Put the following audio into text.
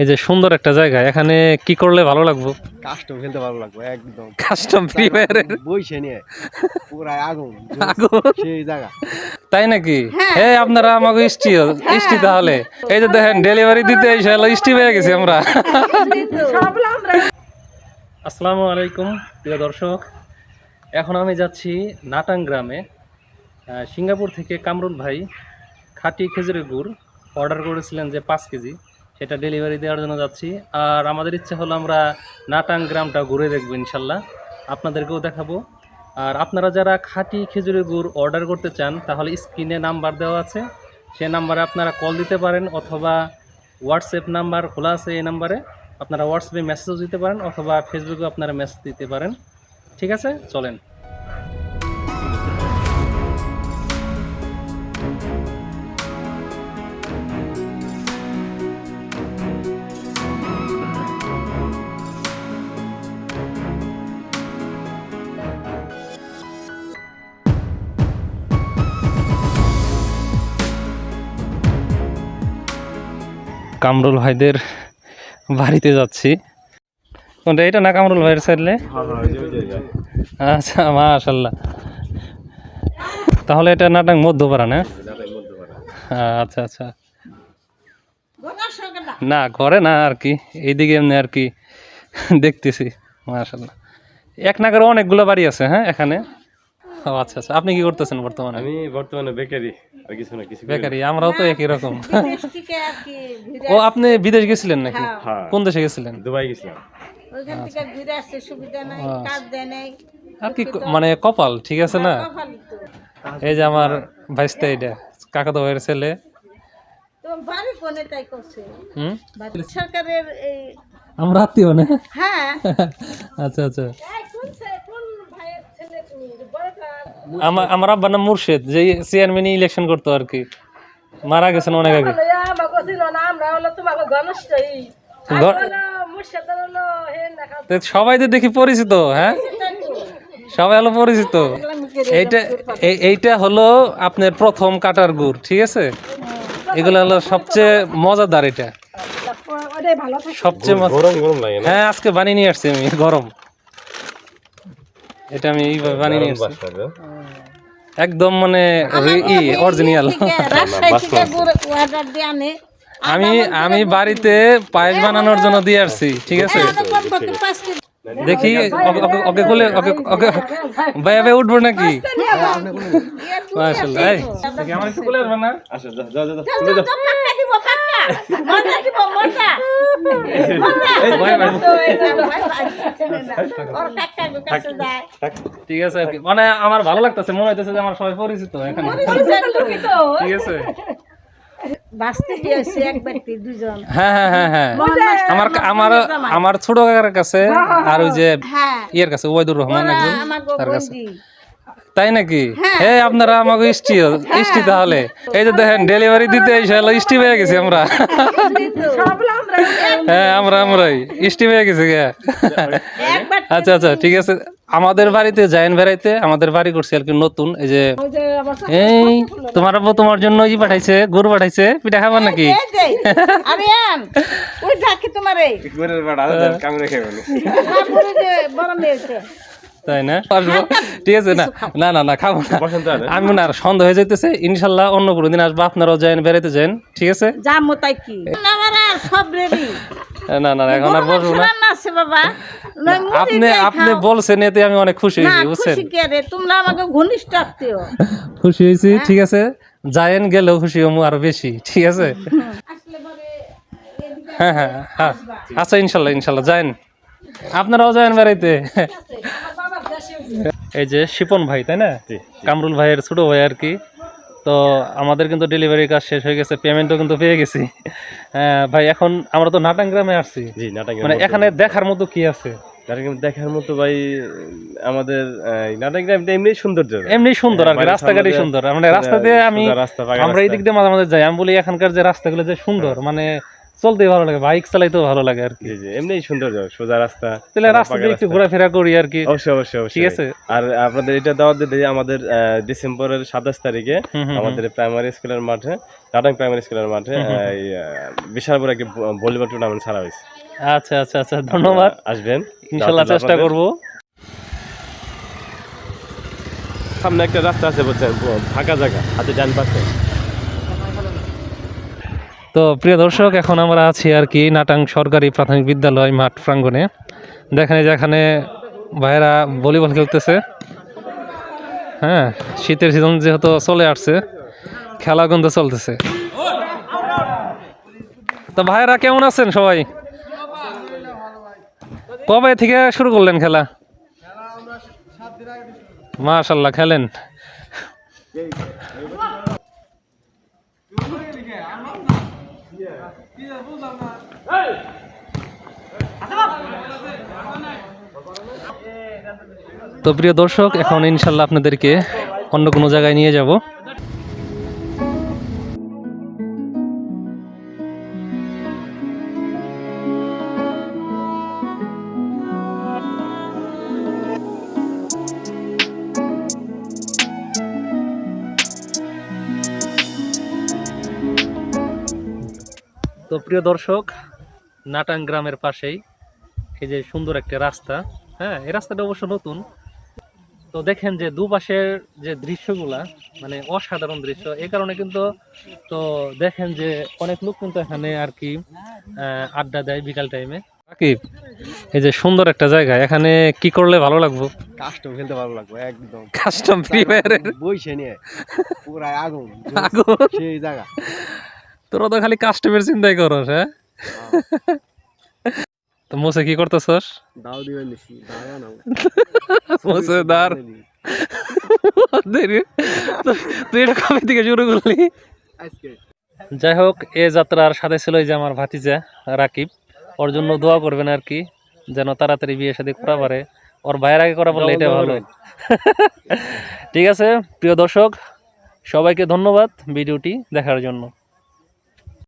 এই যে সুন্দর একটা জায়গা এখানে কি করলে ভালো লাগবো? কাস্টম খেলতে ভালো লাগবো একদম। কাস্টম ফ্রি ফায়ারের বইসে নিয়ে পুরাই আগুন আগুন। সেই জায়গা। তাই নাকি? হ্যাঁ আপনারা আমাকে ইষ্টি ইষ্টি তাহলে। এই যে দেখেন ডেলিভারি দিতে এসে হলো ইষ্টি হয়ে গেছি আমরা। আসসালামু আলাইকুম প্রিয় দর্শক। এখন আমি যাচ্ছি নাটাং গ্রামে। সিঙ্গাপুর থেকে কামরুল ভাই খাটি খেজুরের গুড় অর্ডার করেছিলেন যে পাঁচ কেজি। সেটা ডেলিভারি দেওয়ার জন্য যাচ্ছি। আর আমাদের ইচ্ছা হলো আমরা নাটাং গ্রামটা ঘুরে দেখব ইনশাল্লাহ। আপনাদেরকেও দেখাবো। আর আপনারা যারা খাঁটি খেজুরের গুড় অর্ডার করতে চান, তাহলে স্ক্রিনে নাম্বার দেওয়া আছে। সে নাম্বারে আপনারা কল দিতে পারেন অথবা হোয়াটসঅ্যাপ নাম্বার খোলা আছে এই নাম্বারে আপনারা হোয়াটসঅ্যাপে মেসেজও দিতে পারেন অথবা ফেসবুকেও আপনারা মেসেজ দিতে পারেন। ঠিক আছে? চলেন। কামরুল ভাইদের বাড়িতে যাচ্ছি। এটা না কামরুল ভাইয়ের সাইডলে? আচ্ছা মাশাল্লাহ তাহলে এটা নাটক মধ্যপাড়া না? আচ্ছা আচ্ছা। না, ঘরে না আর কি, এইদিকে এমনি আর কি দেখতেছি মাশাল্লাহ এক নাগারে অনেকগুলো বাড়ি আছে হ্যাঁ এখানে? ও আচ্ছা আচ্ছা। আপনি কি করতেছেন বর্তমানে? আমি বর্তমানে বেকারি। আর কিছু না কিছু বেকারি আমরাও তো একই রকম। ও আপনি বিদেশ গেছিলেন নাকি? হ্যাঁ। কোন দেশে গেছিলেন? দুবাই গেছিলাম। ওইখান থেকে ঘুরে আসছে সুবিধা নাই কাজ দেয় নাই। আর কি মানে কপাল ঠিক আছে না? এই যে আমার ভাইস্তা এটা কাকাতো ভাইয়ের ছেলে। আমরা আত্মীয় না? হ্যাঁ। আচ্ছা আচ্ছা এই কোন ছে- কোন ভাইয়ের ছেলে তুমি বড়টা আমার আমার আব্বার নাম মুর্শেদ যে চেয়ারম্যান ইলেকশন করতো আর কি মারা গেছেন অনেক আগে। সবাই তো দেখি পরিচিত হ্যাঁ? সবাই হলো পরিচিত। এইটা এই- এইটা হলো আপনার প্রথম কাটার গুড় ঠিক আছে? এগুলো হলো সবচেয়ে মজাদার এটা। সবচেয়ে মজা গরম গরম লাগে না? হ্যাঁ আজকে বানিয়ে নিয়ে আসছি আমি গরম। এটা আমি এইভাবে বানিয়ে নিয়ে আসছি বাসাবে একদম মানে ই অরিজিনাল রাজশাহী থেকে গুড় অর্ডার দিয়ে আনে। আমি আমি বাড়িতে পায়েস বানানোর জন্য দিয়ে আসছি ঠিক আছে? দেখি। ওকে- কোলে ওকে ওকে ভাই ভাই উঠবো নাকি? মাশাআল্লাহ এই। আমার একটু কোলে আসবে না? আসো যাও যাও যাও মজা মজা ঠিক আছে। মানে আমার ভালো লাগতেছে মনে হইতেছে যে আমার সবাই পরিচিত এখানে ঠিক আছে হ্যাঁ হ্যাঁ হ্যাঁ। হ্যাঁ আমার আমার আমার ছোট কাকার কাছে আর ওই যে হ্যাঁ। ইয়ের কাছে ওয়াইদুর রহমান একজন তার কাছে। তাই নাকি? হ্যাঁ। আপনারা আমাকে ইষ্টি ইষ্টি তাহলে। এই যে দেখেন ডেলিভারি দিতে এসে হলো ইষ্টি হয়ে গেছি আমরা। হ্যাঁ আমরা আমরাই। ইষ্টি হয়ে গেছি গে। আচ্ছা আচ্ছা ঠিক আছে। আমাদের বাড়িতে জায়েন বেড়াইতে আমাদের বাড়ি করছে আর কি নতুন এই যে এই তোমার আব্বু তোমার জন্য ই পাঠাইছে গরু পাঠাইছে পিঠা খাবার নাকি? এই আরে আন ওই ডাকি তোমারে। করে বাড়া কামড়ে খেয়ে বলো তারপরে যে বড় মেয়েছে তাই না? আসব ঠিক আছে না না না না খাব না। আমি না আর সন্দেহ হয়ে যাইতেছে। ইনশাল্লাহ অন্য কোনো দিন আসব আপনারাও যায়েন বেড়াইতে যান ঠিক আছে? যাব তাই কি? সব রেডি না না এখন আর বসবো না। বাবা। আপনি আপনি বলছেন এতে আমি অনেক খুশি হয়েছি বুঝছেন? খুশি তোমরা আমাকে ঘনিষ্ঠ আত্মীয়। খুশি হয়েছি ঠিক আছে। যায়েন গেলেও খুশি হমু আরও বেশি ঠিক আছে? হ্যাঁ হ্যাঁ হ্যাঁ। আচ্ছা ইনশাল্লাহ ইনশাল্লাহ যায়েন আপনারাও যায়েন বেড়াইতে। এই যে শিপন ভাই তাই না? কামরুল ভাইয়ের ছোট ভাই আর কি। তো আমাদের কিন্তু ডেলিভারি কাজ শেষ হয়ে গেছে পেমেন্টও কিন্তু পেয়ে গেছি। হ্যাঁ ভাই এখন আমরা তো নাটাং গ্রামে আসছি। মানে এখানে দেখার মতো কি আছে? দেখার মতো ভাই আমাদের নাটক এমনি সৌন্দর্য। এমনি সুন্দর আর রাস্তাঘাটই সুন্দর। মানে রাস্তা দিয়ে আমি আমরা এই দিক দিয়ে মাঝে মাঝে যাই আমি বলি এখানকার যে রাস্তাগুলো যে সুন্দর মানে চলতেই ভালো লাগে বাইক চালাইতেও ভালো লাগে আর কি। জি এমনি সুন্দর সোজা রাস্তা তাহলে রাস্তা দিয়ে একটু ঘোরাফেরা করি আর কি। অবশ্যই অবশ্যই ঠিক আছে? আর আপনাদের এটা দাওয়াত দিতে আমাদের ডিসেম্বরের সাতাশ তারিখে। আমাদের প্রাইমারি স্কুলের মাঠে নাটক প্রাইমারি স্কুলের মাঠে বিশাল বড় একটি ভলিবল টুর্নামেন্ট ছাড়া হয়েছে। আচ্ছা আচ্ছা আচ্ছা ধন্যবাদ। আসবেন ইনশাল্লাহ চেষ্টা। করব। সামনে একটা রাস্তা আছে বলছেন ফাঁকা জায়গা হাতে ডান পাশে। তো প্রিয় দর্শক এখন আমরা আছি আর কি নাটাং সরকারি প্রাথমিক বিদ্যালয় মাঠ প্রাঙ্গণে দেখেন এই যে এখানে ভাইয়েরা ভলিবল খেলতেছে হ্যাঁ শীতের সিজন যেহেতু চলে আসছে খেলা কিন্তু চলতেছে তো ভাইয়েরা কেমন আছেন সবাই কবে থেকে শুরু করলেন খেলা মাশাল্লাহ খেলেন তো প্রিয় দর্শক এখন ইনশাল্লাহ আপনাদেরকে অন্য কোনো জায়গায় নিয়ে যাব। তো প্রিয় দর্শক নাটাং গ্রামের পাশেই এই যে সুন্দর একটা রাস্তা। হ্যাঁ এই রাস্তাটা অবশ্য নতুন। তো দেখেন যে দুপাশের যে দৃশ্যগুলা মানে অসাধারণ দৃশ্য। এই কারণে কিন্তু তো দেখেন যে অনেক লোক কিন্তু এখানে আর কি আড্ডা দেয় বিকাল টাইমে রাকিব এই যে সুন্দর একটা জায়গা। এখানে কি করলে ভালো লাগবো? কাস্টম খেলতে ভালো লাগবে একদম। কাস্টম ফ্রি ফায়ারের বইসে নিয়ে পুরাই আগুন। আগুন? সেই জায়গা। তোরা তো খালি কাস্টমের চিন্তাই করস হ্যাঁ? তো মোসে কি করতেছস? দাও দিবেন না। মোসে দার। তুই এটা কবে থেকে শুরু করলি? যাই হোক এ যাত্রার সাথে ছিল যে আমার ভাতিজা রাকিব। ওর জন্য দোয়া করবেন আর কি যেন তাড়াতাড়ি বিয়ে শাদী করা পারে। ওর ভাইয়ের আগে করা পারলে এটা ভালো। ঠিক আছে প্রিয় দর্শক সবাইকে ধন্যবাদ ভিডিওটি দেখার জন্য।